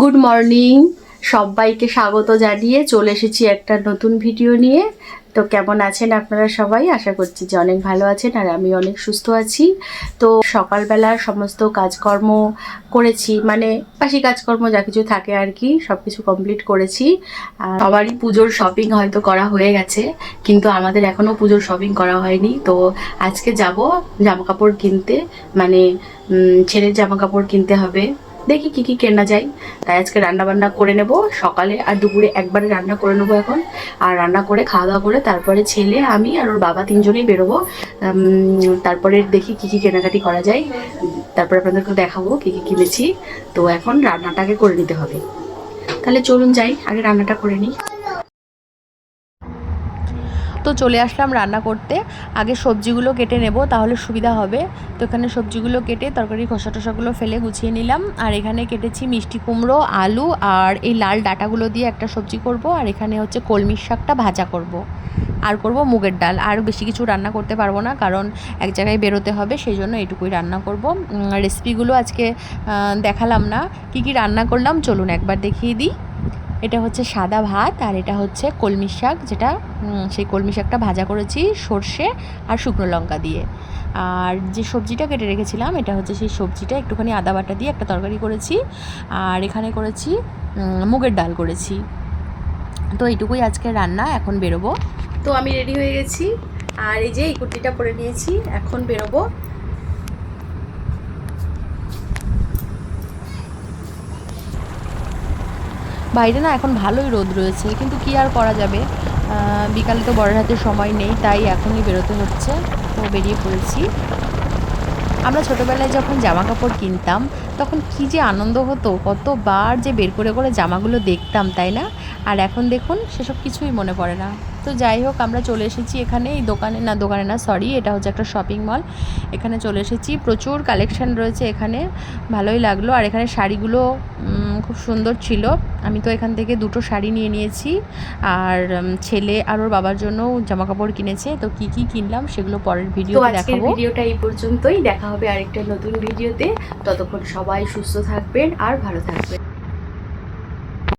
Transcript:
Good morning সবাইকে স্বাগত জানিয়ে চলে এসেছি একটা নতুন ভিডিও নিয়ে। তো কেমন আছেন আপনারা সবাই? আশা করছি যে অনেক ভালো আছেন আর আমি অনেক সুস্থ আছি। তো সকালবেলা সমস্ত কাজকর্ম করেছি মানে পাশি কাজকর্ম যা কিছু থাকে আর কি সব কিছু কমপ্লিট করেছি সবারই পুজোর শপিং হয়তো করা হয়ে গেছে, কিন্তু আমাদের এখনও পুজোর শপিং করা হয়নি। তো আজকে যাব জামা কাপড় কিনতে মানে ছেলের জামা কাপড় কিনতে হবে। দেখি কি কি কেনা যায়। তাই আজকে রান্না বান্না করে নেব। সকালে আর দুপুরে একবারে রান্না করে নেব এখন। আর রান্না করে, খাওয়া দাওয়া করে, তারপরে ছেলে, আমি আর ওর বাবা তিনজনেই বেরোবো। তারপরে দেখি কি কি কেনাকাটি করা যায়। তারপরে আপনাদেরকে দেখাবো কি কি কিনেছি। তো এখন রান্নাটাকে করে নিতে হবে। তাহলে চলুন যাই, আগে রান্নাটা করে নিই। তো চলে আসলাম রান্না করতে। আগে সবজিগুলো কেটে নেব, তাহলে সুবিধা হবে। তো এখানে সবজিগুলো কেটে তরকারি খোসা টোসাগুলো ফেলে গুছিয়ে নিলাম। আর এখানে কেটেছি মিষ্টি কুমড়ো, আলু আর এই লাল ডাটাগুলো দিয়ে একটা সবজি করব। আর এখানে হচ্ছে কলমির শাকটা ভাজা করব। আর করব মুগের ডাল। আর বেশি কিছু রান্না করতে পারব না, কারণ এক জায়গায় বেরোতে হবে সেই জন্য এটুকুই রান্না করব। রেসিপিগুলো আজকে দেখালাম না। কি কি রান্না করলাম, চলুন একবার দেখিয়ে দিই। এটা হচ্ছে সাদা ভাত আর এটা হচ্ছে কলমি শাক, যেটা সেই কলমি শাকটা ভাজা করেছি সর্ষে আর শুকনো লঙ্কা দিয়ে। আর যে সবজিটা কেটে রেখেছিলাম, এটা হচ্ছে সেই সবজিটা, একটুখানি আদা বাটা দিয়ে একটা তরকারি করেছি। আর এখানে করেছি মুগের ডাল করেছি। তো এইটুকুই আজকে রান্না, এখন বেরোবো। তো আমি রেডি হয়ে গেছি। আর এই যে এই কুর্তিটা পরে নিয়েছি, এখন বেরোবো। বাইরে না এখন ভালোই রোদ রয়েছে, কিন্তু কি আর করা যাবে? বিকালে তো বড়ের হাতে সময় নেই, তাই এখনই বেরোতে হচ্ছে। তো বেরিয়ে পড়েছি। আমরা ছোটোবেলায় যখন জামা কাপড় কিনতাম, তখন কি যে আনন্দ হতো, কতবার যে বের করে করে জামাগুলো দেখতাম, তাই না? আর এখন দেখুন সেসব কিছুই মনে পড়ে না। তো যাই হোক আমরা চলে এসেছি এখানে এই দোকানে না দোকানে না সরি এটা হচ্ছে একটা শপিং মল এখানে চলে এসেছি প্রচুর কালেকশন রয়েছে এখানে ভালোই লাগল। আর এখানে শাড়িগুলো খুব সুন্দর ছিল। আমি তো এখান থেকে দুটো শাড়ি নিয়ে নিয়েছি। আর ছেলে আর ওর বাবার জন্য জামা কাপড় কিনেছে। তো কি কি কিনলাম সেগুলো পরের তো ভিডিওতে দেখাবো। ভিডিওটা এই পর্যন্তই। দেখা হবে আরেকটা নতুন ভিডিওতে। ততক্ষণ সবাই সুস্থ থাকবেন আর ভালো থাকবেন।